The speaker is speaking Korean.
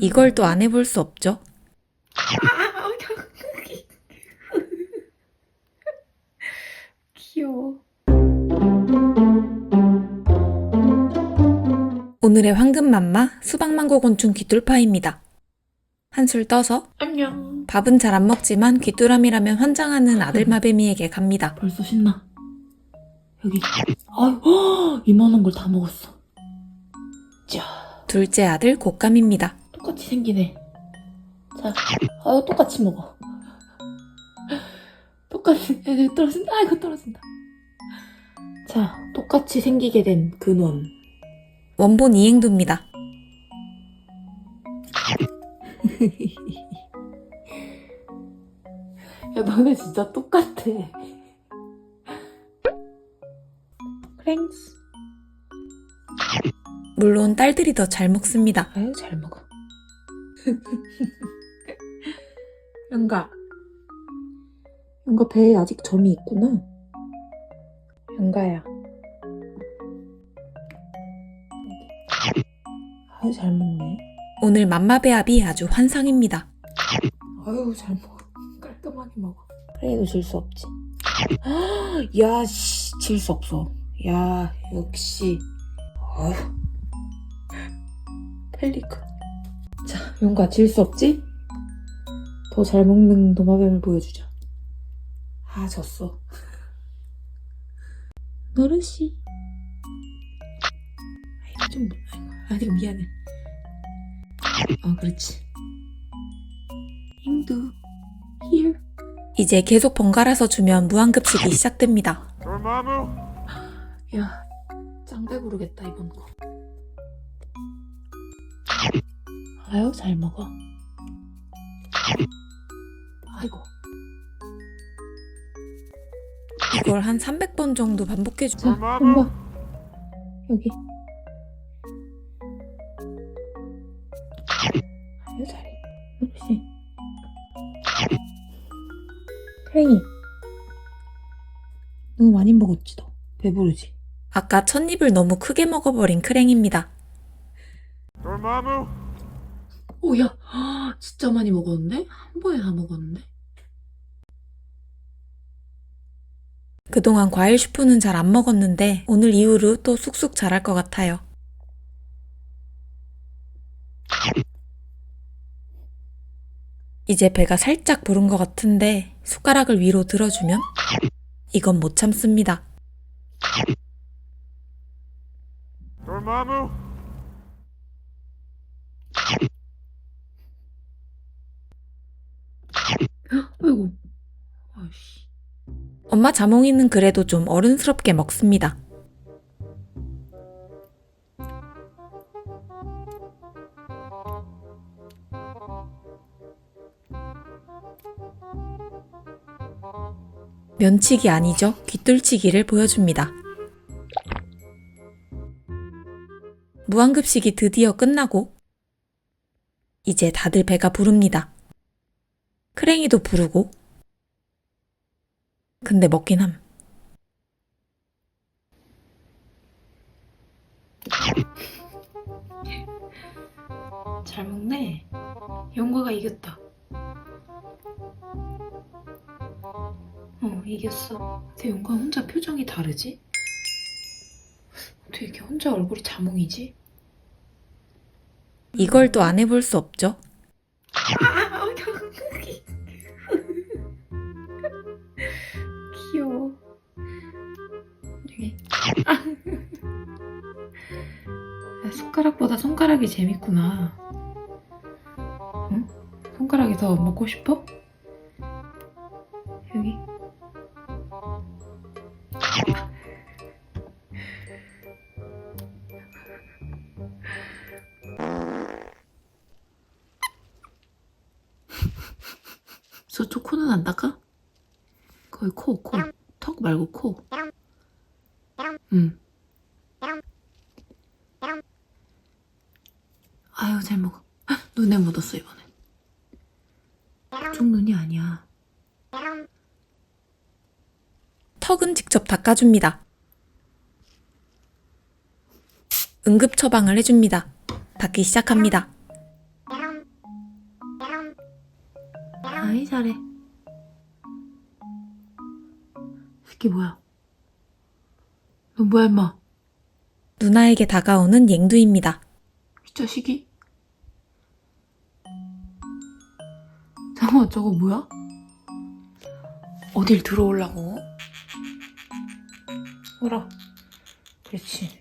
이걸 또 안 해볼 수 없죠. 귀여워. 오늘의 황금맘마 수박망고 곤충 귀뚫파입니다. 한술 떠서 안녕. 밥은 잘 안 먹지만 귀뚜라미라면 환장하는 아들마뱀이에게 갑니다. 벌써 신나. 여기. 아유, 허, 이만한 걸 다 먹었어. 자, 둘째 아들 곶감입니다. 똑같이 생기네. 자, 아유, 똑같이 먹어. 똑같이, 애들 떨어진다. 아이고, 떨어진다. 자, 똑같이 생기게 된 근원. 원본 이행두입니다. 야, 너네 진짜 똑같아. 크랭스. 물론 딸들이 더 잘 먹습니다. 아유, 잘 먹어. 연가. 연가 배에 아직 점이 있구나. 연가야. 아유, 잘 먹네. 오늘 맘마배합이 아주 환상입니다. 아유, 잘 먹어. 깔끔하게 먹어. 그래도 질 수 없지. 야, 씨, 질 수 없어. 야, 역시. 아유. 펠리크. 자, 용가 질수 없지? 더 잘 먹는 도마뱀을 보여주자. 아, 졌어. 노르시. 아이고, 좀, 아이고, 미안해. 아, 그렇지. 인두. here. 이제 계속 번갈아서 주면 무한급식이 시작됩니다. 야, 짱배 부르겠다 이번 거. 아유, 잘 먹어. 아이고, 이걸 한 300번 정도 반복해주 자, 엄마. 엄마 여기. 아유, 잘해. 그렇지. 크랭이. 너무 많이 먹었지 너. 배부르지. 아까 첫 입을 너무 크게 먹어버린 크랭입니다. Dormammu? 오, 야, 진짜 많이 먹었는데? 한 번에 다 먹었는데? 그동안 과일 슈프는 잘 안 먹었는데 오늘 이후로 또 쑥쑥 자랄 것 같아요. 이제 배가 살짝 부른 것 같은데 숟가락을 위로 들어주면 이건 못 참습니다. Dormammu? 아이고. 아이씨. 엄마 자몽이는 그래도 좀 어른스럽게 먹습니다. 면치기 아니죠? 귀뚫치기를 보여줍니다. 무한급식이 드디어 끝나고 이제 다들 배가 부릅니다. 크랭이도 부르고 근데 먹긴 함. 잘 먹네. 영과가 이겼다. 어, 이겼어. 근데 영과 혼자 표정이 다르지? 어떻게 이렇게 혼자 얼굴이 자몽이지? 이걸 또 안 해볼 수 없죠. 숟가락보다 손가락이 재밌구나. 응? 손가락이 더 먹고 싶어? 여기. 저쪽 코는 안 닦아? 거의 코, 코. 턱 말고 코. 응. 아유, 잘 먹어. 헉, 눈에 묻었어, 이번엔. 그쪽 눈이 아니야. 턱은 직접 닦아줍니다. 응급 처방을 해줍니다. 닦기 시작합니다. 아이 잘해 새끼 뭐야 너 뭐야 임마 누나에게 다가오는 앵두입니다. 이 자식이 잠깐만 저거 뭐야? 어딜 들어오려고? 오라 그렇지